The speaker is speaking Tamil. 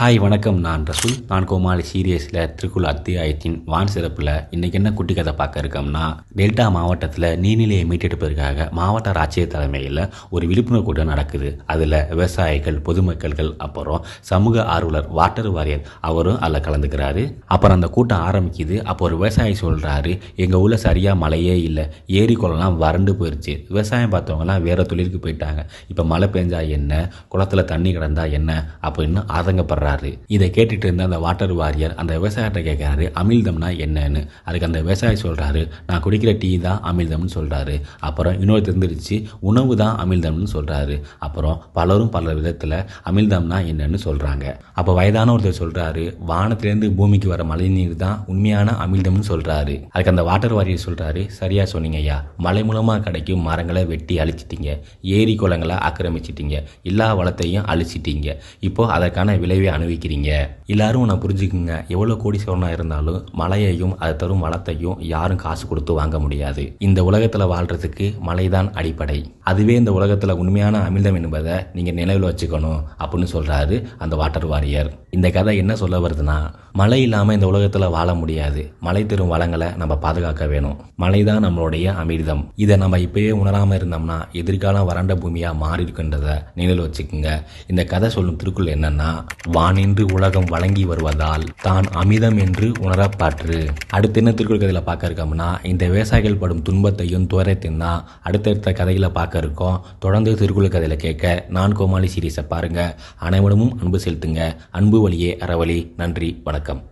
ஹாய் வணக்கம். நான் ரசூல் நான் கோமாளி சீரியஸில் திருக்குள் அத்தியாயத்தின் வான் சிறப்பில் இன்றைக்கி என்ன குட்டி கதை பார்க்க இருக்கோம்னா டெல்டா மாவட்டத்தில் நீர்நிலையை மீட்டெடுப்பதற்காக மாவட்ட ஆட்சியர் தலைமையில் ஒரு விழிப்புணர்வு கூட்டம் நடக்குது. அதில் விவசாயிகள் பொதுமக்கள்கள் அப்புறம் சமூக ஆர்வலர் வாட்டர் வாரியர் அவரும் அதில் கலந்துக்கிறாரு. அப்புறம் அந்த கூட்டம் ஆரம்பிக்குது. அப்போ ஒரு விவசாயி சொல்கிறாரு எங்கள் ஊரில் சரியாக மழையே இல்லை. ஏரி குளம்லாம் வறண்டு போயிடுச்சு விவசாயம் பார்த்தவங்கலாம் வேறு தொழிலுக்கு போயிட்டாங்க. இப்போ மழை பெஞ்சா என்ன? குளத்தில் தண்ணி கிடந்தா என்ன? அப்படின்னு ஆதங்கப்படுறாரு இதை கேட்டுட்டு இருந்த அந்த வாட்டர் வாரியர் அந்த விவசாயிட்ட கேட்குறாரு அமிழ்தம்னா என்னன்னு? அதுக்கு அந்த விவசாயி சொல்கிறாரு நான் குடிக்கிற டீ தான் அமிழ்தம்னு சொல்கிறாரு அப்புறம் இன்னொரு தெரிஞ்சிருச்சு உணவு தான் அமிழ்தம்னு சொல்கிறாரு அப்புறம் பலரும் பல விதத்தில் அமிழ்தம்னா என்னன்னு சொல்கிறாங்க அப்போ வயதான ஒருத்தர் சொல்கிறாரு வானத்திலேருந்து பூமிக்கு வர மழைநீர் தான் உண்மையான அமிழ்தம்னு சொல்கிறாரு அதுக்கு அந்த வாட்டர் வாரியர் சொல்கிறாரு சரியாக சொன்னீங்க ஐயா மழை மூலமாக கிடைக்கும் மரங்களை வெட்டி அழிச்சிட்டீங்க. ஏரி குளங்களை ஆக்கிரமிச்சிட்டீங்க. எல்லா வளத்தையும் அழிச்சிட்டீங்க. இப்போ அதற்கான விளைவை அனுபவிக்கிறீங்க? எல்லாரும் நான் புரிஞ்சுக்குங்க. எவ்வளோ கோடீஸ்வரனாக இருந்தாலும் மலையையும் அது தரும் வளத்தையும் யாரும் காசு கொடுத்து வாங்க முடியாது. இந்த உலகத்தில் வாழ்றதுக்கு மலைதான் அடிப்படை. அதுவே இந்த உலகத்தில் உண்மையான அமிர்தம் என்பதை நீங்கள் நினைவில் வச்சுக்கணும் அப்படின்னு சொல்கிறாரு அந்த வாட்டர் வாரியர். இந்த கதை என்ன சொல்ல வருதுன்னா மழை இல்லாமல் இந்த உலகத்தில் வாழ முடியாது. மழை தரும் வளங்களை நம்ம பாதுகாக்க வேணும். மழை தான் நம்மளுடைய அமிர்தம். இதை நம்ம இப்பயே உணராமல் இருந்தோம்னா எதிர்காலம் வறண்ட பூமியாக மாறி இருக்கின்றதை நினைவில் வச்சுக்கோங்க. இந்த கதை சொல்லும் திருக்குள் என்னன்னா வானின்று உலகம் வழங்கி வருவதால் தான் அமிதம் என்று உணரப்பாற்று. அடுத்து என்ன திருக்குறள் கதையில் பார்க்க இருக்கோம்னா இந்த விவசாயிகள் படும் துன்பத்தையும் துவரத்தையும் தான் அடுத்தடுத்த கதைகளை பார்க்க இருக்கோம். தொடர்ந்து திருக்குறள் கதையில் கேட்க நான் கோமாளி சீரீஸை பாருங்க. அனைவரும் அன்பு செலுத்துங்க. அன்பு வழியே அறவழி. நன்றி வணக்கம்.